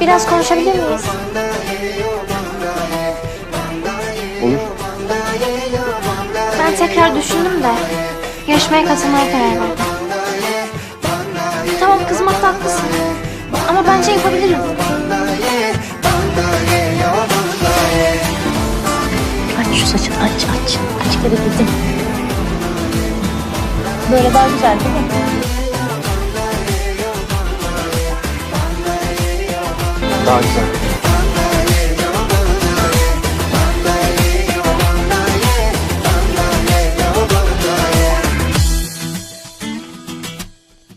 Biraz konuşabilir miyiz? Olur. Ben tekrar düşündüm de yarışmaya katılmaya karar verdim. Tamam kızmakta haklısın. Ama bence yapabilirim. Aç şu saçını aç aç. Aç kere gidin. Böyle daha güzel değil mi? Daha güzel.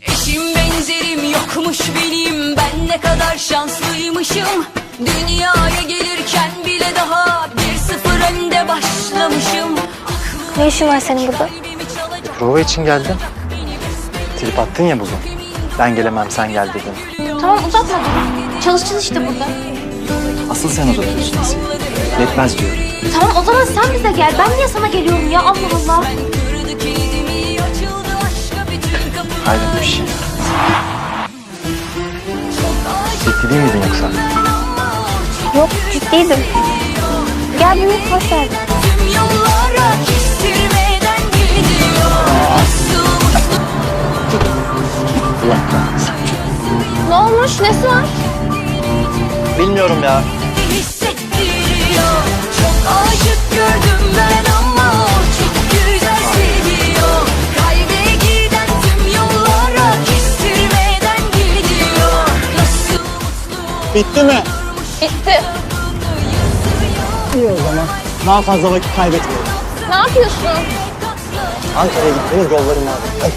Eşim benzerim yokmuş benim Ben ne kadar şanslıymışım Dünyaya gelirken bile daha Bir sıfır önde başlamışım Ne işin var senin burada? Prova için geldim. Trip attın ya bugün. Ben gelemem sen gel dedin. Tamam uzatma. Çalışacağız işte burada. Asıl sen uzatıyorsun Asiye. Yetmez diyorum. Tamam o zaman sen bize gel. Ben niye sana geliyorum ya Allah Allah. Hayret bir şey. Ciddi değil miydin yoksa? Yok ciddiydim. Gel büyük geldin. Olmuş? Nesi var? Bilmiyorum ya. hissettiriyor Çok aşık gördüm ben ama o çok güzel seviyor Kalbe giden tüm yollara kestirmeden gidiyor Nasıl mutlu Bitti mi? Bitti. İyi o zaman. Daha fazla vakit kaybetmeyelim. Ne yapıyorsun? Ankara'ya gitmeniz yollarım abi. Hadi.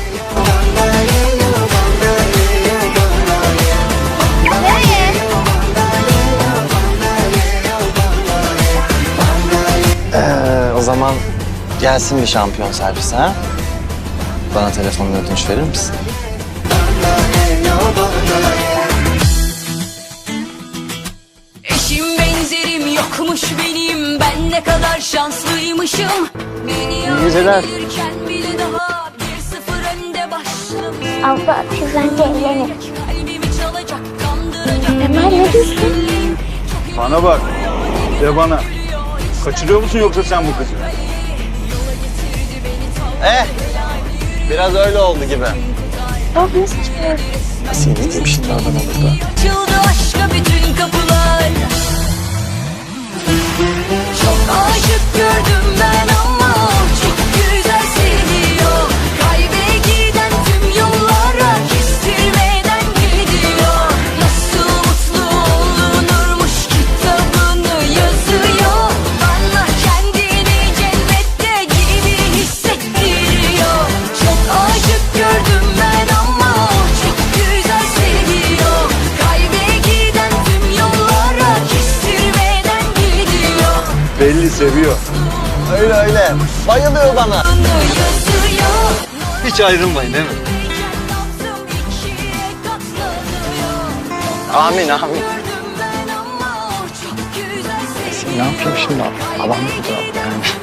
O zaman gelsin bir şampiyon servisi ha? Bana telefonunu ödünç verir misin? Eşim benzerim yokmuş benim Ben ne kadar şanslıymışım Dünyaya geceler. gelirken bile daha Bir sıfır önde başlamışım Abla biz bence evlenelim. Kalbimi çalacak kandıracak Emel ne diyorsun? Bana bak. De bana. Kaçırıyor musun yoksa sen bu kızı? Eh, biraz öyle oldu gibi. Ne saçmalıyorsun? Asiye ne diyeyim şimdi adama burada? Açıldı aşka bütün kapılar Çok Belli seviyor. Öyle öyle. Bayılıyor bana. Hiç ayrılmayın değil mi? Amin amin. Seviyor Ne yapayım şimdi? Mı fotoğraf yani?